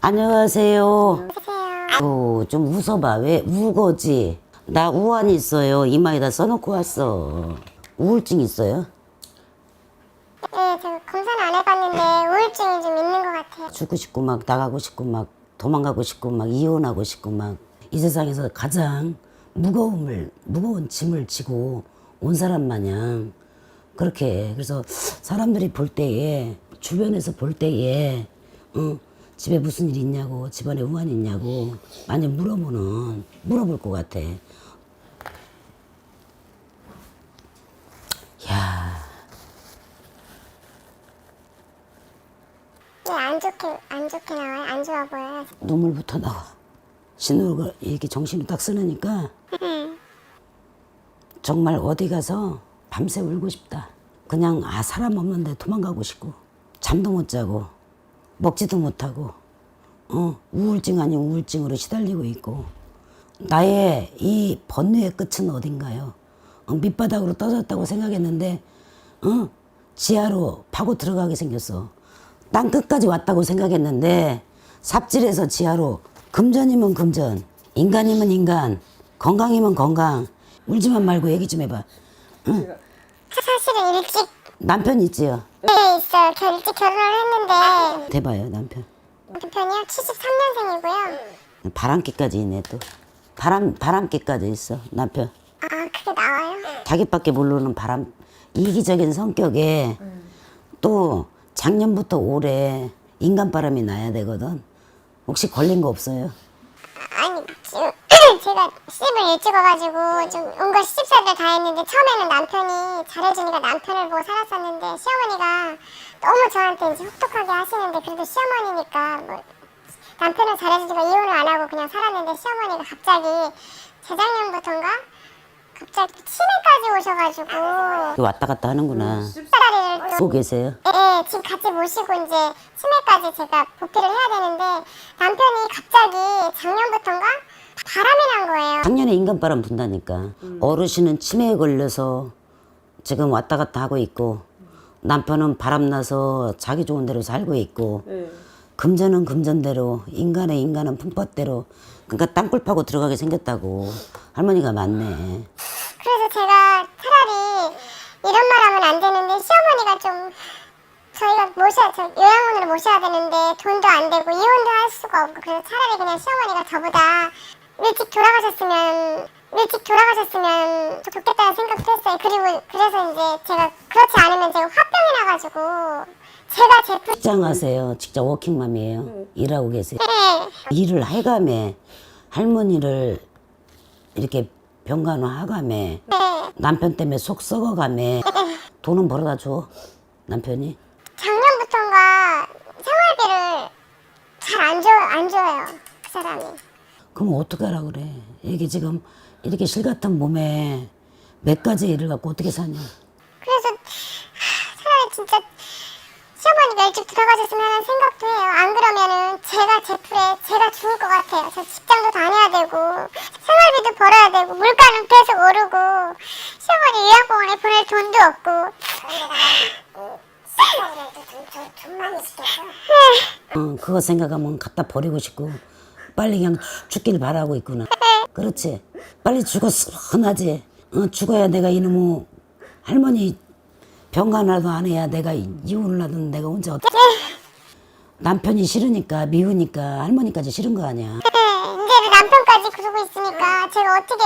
안녕하세요. 어, 좀 웃어봐. 왜 우거지? 나 우환 있어요. 이마에다 써놓고 왔어. 우울증 있어요? 네, 저 검사는 안 해봤는데 우울증이 좀 있는 것 같아요. 죽고 싶고 막 나가고 싶고 막 도망가고 싶고 막 이혼하고 싶고 막 이 세상에서 가장 무거움을 무거운 짐을 지고 온 사람 마냥 그렇게 해. 그래서 사람들이 볼 때에 주변에서 볼 때에 어, 집에 무슨 일 있냐고 집안에 우환 있냐고 많이 물어보는 물어볼 것 같아. 야 네, 안 좋게 안 좋게 나와요. 안 좋아 보여요. 눈물부터 나와. 신호가 이렇게 정신을 딱 쓰니까 정말 어디 가서 밤새 울고 싶다. 그냥 아 사람 없는데 도망가고 싶고 잠도 못 자고 먹지도 못하고 어 우울증 아닌 우울증으로 시달리고 있고 나의 이 번뇌의 끝은 어딘가요? 어, 밑바닥으로 떨어졌다고 생각했는데 어 지하로 파고 들어가게 생겼어. 땅 끝까지 왔다고 생각했는데 삽질해서 지하로 금전이면 금전, 인간이면 인간, 건강이면 건강. 울지만 말고 얘기 좀 해봐. 사실은 일찍 남편 있지요? 네 있어요. 겨, 일찍 결혼을 했는데 대봐요 남편. 남편이요 73년생이고요. 바람기까지 있네 또. 바람 바람기까지 있어 남편. 아 그게 나와요? 자기밖에 모르는 바람 이기적인 성격에 또 작년부터 올해 인간 바람이 나야 되거든. 혹시 걸린 거 없어요? 아니 지금 제가 시집을 일찍 와가지고 좀 온갖 시집살이를 다 했는데 처음에는 남편이 잘해주니까 남편을 보고 살았었는데 시어머니가 너무 저한테 이제 혹독하게 하시는데 그래도 시어머니니까 뭐 남편을 잘해주니까 이혼을 안 하고 그냥 살았는데 시어머니가 갑자기 재작년부터인가 갑자기 또 치매까지 오셔가지고 왔다 갔다 하는구나. 시집살이를 또 계세요? 예, 지금 같이 모시고 이제 치매까지 제가 복귀를 해야 되는데 남편이 갑자기 작년부터인가 바람이 난 거예요. 작년에 인간바람 분다니까. 어르신은 치매에 걸려서 지금 왔다 갔다 하고 있고 남편은 바람나서 자기 좋은 대로 살고 있고 금전은 금전대로 인간의 인간은 품법대로 그러니까 땅굴 파고 들어가게 생겼다고 할머니가 맞네. 그래서 제가 차라리 이런 말 하면 안 되는데 시어머니가 좀 저희가 모셔 저 요양원으로 모셔야 되는데 돈도 안 되고 이혼도 할 수가 없고 그래서 차라리 그냥 시어머니가 저보다 일찍 돌아가셨으면 일찍 돌아가셨으면 좋겠다는 생각도 했어요. 그리고 그래서 이제 제가 그렇지 않으면 제가 화병이 나가지고 제가 제품 직장 하세요. 직장 워킹맘이에요. 일하고 계세요. 네. 일을 해감에 할머니를 이렇게 병간호 하감에 네. 남편 때문에 속 썩어감에 돈은 벌어다 줘 남편이 작년부터인가 생활비를 잘 안 줘, 줘요. 그 사람이. 그럼 어떡하라 그래 이게 지금 이렇게 실 같은 몸에 몇 가지 일을 갖고 어떻게 사냐 그래서 하, 차라리 진짜 시어머니가 일찍 들어가셨으면 하는 생각도 해요. 안 그러면은 제가 제 풀에 제가 죽을 것 같아요. 저 직장도 다녀야 되고 생활비도 벌어야 되고 물가는 계속 오르고 시어머니 요양병원에 보낼 돈도 없고 어, 그거 생각하면 갖다 버리고 싶고 빨리 그냥 죽- 죽길 바라고 있구나. 그렇지? 빨리 죽었으면 하지. 어, 죽어야 내가 이놈의 할머니 병간호라도 안 해야 내가 이- 이혼을 하든 내가 혼자 어떻게 남편이 싫으니까 미우니까 할머니까지 싫은 거 아니야? 네, 이제 남편까지 그러고 있으니까 제가 어떻게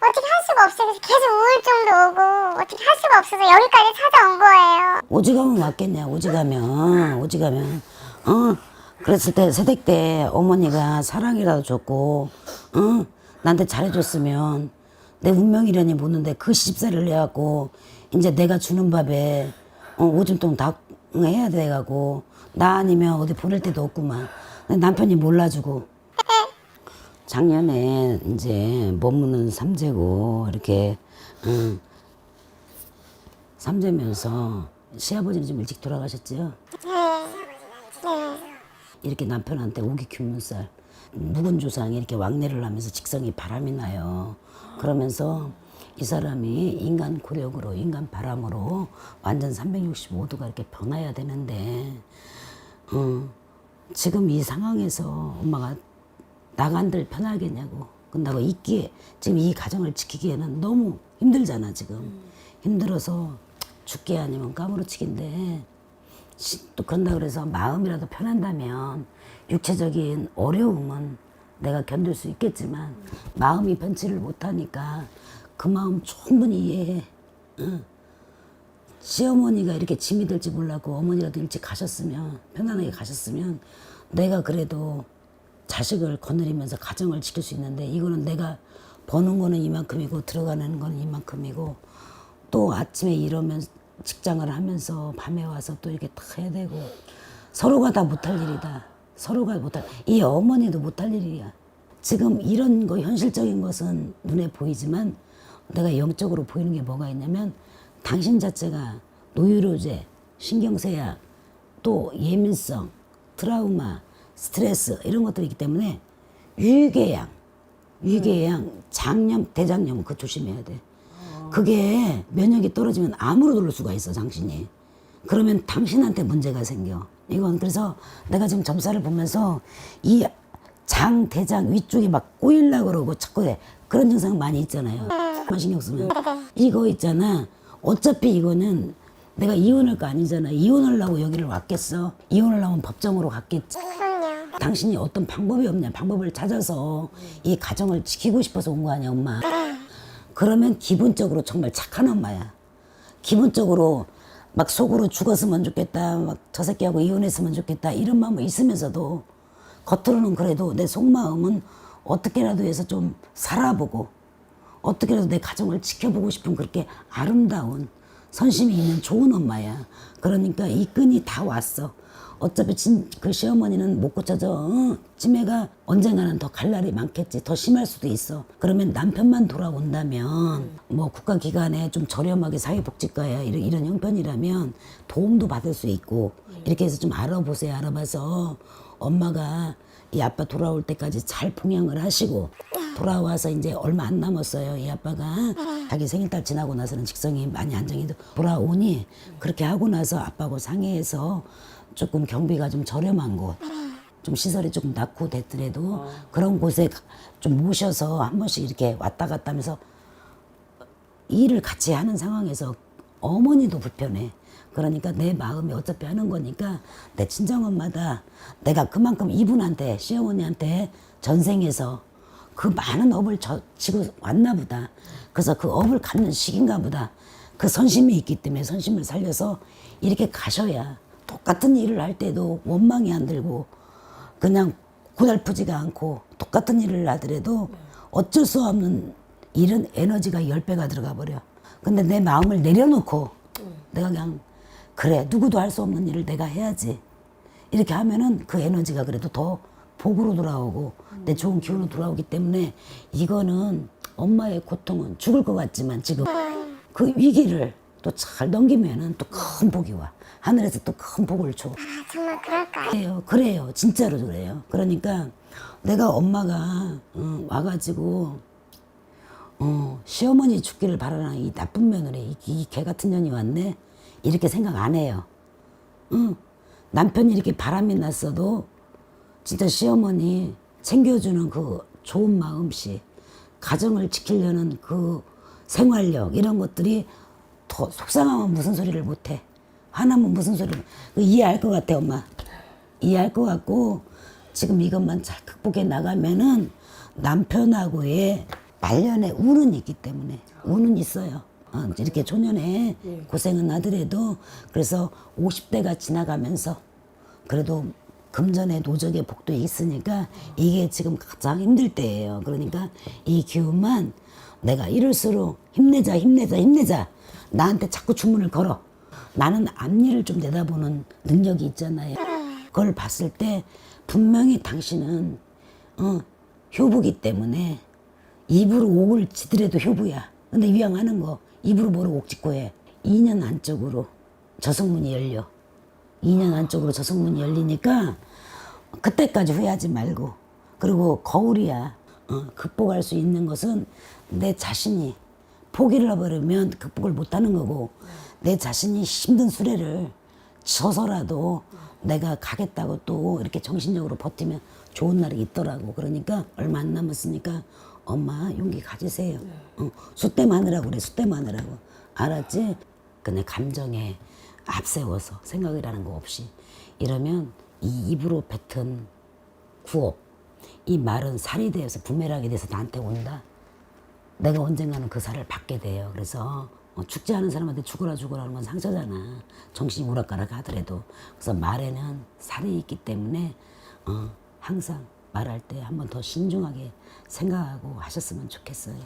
어떻게 할 수가 없어요. 그래서 계속 우울증도 오고 어떻게 할 수가 없어서 여기까지 찾아온 거예요. 오지가면 왔겠냐 오지가면. 오지가면. 어? 그랬을 때 새댁 때 어머니가 사랑이라도 줬고 어? 나한테 잘해줬으면 내 운명이라니 묻는데 그 시집살이를 해갖고 이제 내가 주는 밥에 어 오줌통 다 해야 돼가고 나 아니면 어디 보낼 데도 없구만. 남편이 몰라주고 작년에 이제 머무는 삼재고 이렇게 응. 삼재면서 시아버지는 좀 일찍 돌아가셨지요? 네. 네. 이렇게 남편한테 오기 큐문살 묵은 조상이 이렇게 왕래를 하면서 직성이 바람이 나요. 그러면서 이 사람이 인간 고력으로 인간 바람으로 완전 365도가 이렇게 변해야 되는데 어, 지금 이 상황에서 엄마가 나간들 편하겠냐고. 끝나고 있기에 지금 이 가정을 지키기에는 너무 힘들잖아 지금. 힘들어서 죽게 아니면 까무러치기인데 시- 또 그런다 그래서 마음이라도 편한다면 육체적인 어려움은 내가 견딜 수 있겠지만 마음이 편치를 못하니까 그 마음 충분히 이해해. 응. 시어머니가 이렇게 짐이 될지 몰랐고 어머니라도 일찍 가셨으면 편안하게 가셨으면 내가 그래도 자식을 거느리면서 가정을 지킬 수 있는데 이거는 내가 버는 거는 이만큼이고 들어가는 거는 이만큼이고 또 아침에 일어면 직장을 하면서 밤에 와서 또 이렇게 다 해야 되고 서로가 다 못할 일이다. 서로가 못할 이 어머니도 못할 일이야. 지금 이런 거 현실적인 것은 눈에 보이지만 내가 영적으로 보이는 게 뭐가 있냐면 당신 자체가 노유로제, 신경쇠약, 또 예민성, 트라우마, 스트레스 이런 것들이 있기 때문에 위궤양, 위궤양, 장염, 대장염 그거 조심해야 돼. 그게 면역이 떨어지면 암으로 돌릴 수가 있어 당신이. 그러면 당신한테 문제가 생겨. 이건 그래서 내가 지금 점사를 보면서 이 장, 대장 위쪽이 막 꼬일라 그러고 자꾸 해. 그런 증상 많이 있잖아요. 신경 쓰면. 이거 있잖아. 어차피 이거는 내가 이혼할 거 아니잖아. 이혼하려고 여기를 왔겠어. 이혼하려면 법정으로 갔겠지. 당신이 어떤 방법이 없냐. 방법을 찾아서 이 가정을 지키고 싶어서 온 거 아니야, 엄마. 그러면 기본적으로 정말 착한 엄마야. 기본적으로 막 속으로 죽었으면 좋겠다. 막 저 새끼하고 이혼했으면 좋겠다. 이런 마음이 있으면서도 겉으로는 그래도 내 속마음은 어떻게라도 해서 좀 살아보고 어떻게라도 내 가정을 지켜보고 싶은 그렇게 아름다운 선심이 있는 좋은 엄마야. 그러니까 이 끈이 다 왔어. 어차피 진, 그 시어머니는 못 고쳐져. 어? 치매가 언젠가는 더 갈 날이 많겠지. 더 심할 수도 있어. 그러면 남편만 돌아온다면 뭐 국가기관에 좀 저렴하게 사회복지과야 이런, 이런 형편이라면 도움도 받을 수 있고 이렇게 해서 좀 알아보세요. 알아봐서 엄마가 이 아빠 돌아올 때까지 잘 봉양을 하시고 돌아와서 이제 얼마 안 남았어요. 이 아빠가 자기 생일달 지나고 나서는 직성이 많이 안정이 돌아오니 그렇게 하고 나서 아빠하고 상의해서 조금 경비가 좀 저렴한 곳, 좀 시설이 조금 낮고 됐더라도 그런 곳에 좀 모셔서 한 번씩 이렇게 왔다 갔다 하면서 일을 같이 하는 상황에서 어머니도 불편해. 그러니까 내 마음이 어차피 하는 거니까 내 친정엄마다 내가 그만큼 이분한테 시어머니한테 전생에서 그 많은 업을 저, 지고 왔나 보다. 그래서 그 업을 갚는 시기인가 보다. 그 선심이 있기 때문에 선심을 살려서 이렇게 가셔야 똑같은 일을 할 때도 원망이 안 들고 그냥 고달프지가 않고 똑같은 일을 하더라도 어쩔 수 없는 일은 에너지가 열배가 들어가 버려. 근데 내 마음을 내려놓고 내가 그냥 그래 누구도 할 수 없는 일을 내가 해야지. 이렇게 하면은 그 에너지가 그래도 더 복으로 돌아오고 내 좋은 기운으로 돌아오기 때문에 이거는 엄마의 고통은 죽을 것 같지만 지금 그 위기를 또 잘 넘기면은 또 큰 복이 와. 하늘에서 또 큰 복을 줘. 아, 정말 그럴까요? 그래요, 그래요. 진짜로 그래요. 그러니까 내가 엄마가 어, 와가지고 어, 시어머니 죽기를 바라는 이 나쁜 며느리, 이개 같은 년이 왔네. 이렇게 생각 안 해요. 응. 남편이 이렇게 바람이 났어도 진짜 시어머니 챙겨주는 그 좋은 마음씨, 가정을 지키려는 그 생활력 이런 것들이 더 속상하면 무슨 소리를 못해. 화나면 무슨 소리를 이해할 것 같아 엄마. 이해할 것 같고 지금 이것만 잘 극복해 나가면은 남편하고의 말년에 운은 있기 때문에 운은 있어요. 어, 이렇게 초년에 고생은 하더라도 그래서 50대가 지나가면서 그래도 금전의 노적의 복도 있으니까 이게 지금 가장 힘들 때예요. 그러니까 이 기운만 내가 이럴수록 힘내자, 힘내자, 힘내자. 나한테 자꾸 주문을 걸어. 나는 앞일을 좀 내다보는 능력이 있잖아요. 그걸 봤을 때 분명히 당신은 어, 효부기 때문에 입으로 옥을 지더라도 효부야. 근데 위양하는 거 입으로 뭐로 옥 짓고 해. 2년 안쪽으로 저성문이 열려. 2년 안쪽으로 저성문이 열리니까 그때까지 후회하지 말고 그리고 거울이야. 어, 극복할 수 있는 것은 내 자신이 포기를 해버리면 극복을 못하는 거고 내 자신이 힘든 수레를 져서라도 내가 가겠다고 또 이렇게 정신적으로 버티면 좋은 날이 있더라고. 그러니까 얼마 안 남았으니까 엄마 용기 가지세요. 어, 숫대 마느라고 그래. 숫대 마느라고. 알았지? 근데 감정에 앞세워서 생각이라는 거 없이 이러면 이 입으로 뱉은 구호 이 말은 살이 되어서 부메랑이 돼서 나한테 온다. 내가 언젠가는 그 살을 받게 돼요. 그래서 어, 죽지 않은 사람한테 죽어라 죽어라 하는 건 상처잖아. 정신이 우락가락 하더라도. 그래서 말에는 살이 있기 때문에 어, 항상 말할 때 한 번 더 신중하게 생각하고 하셨으면 좋겠어요.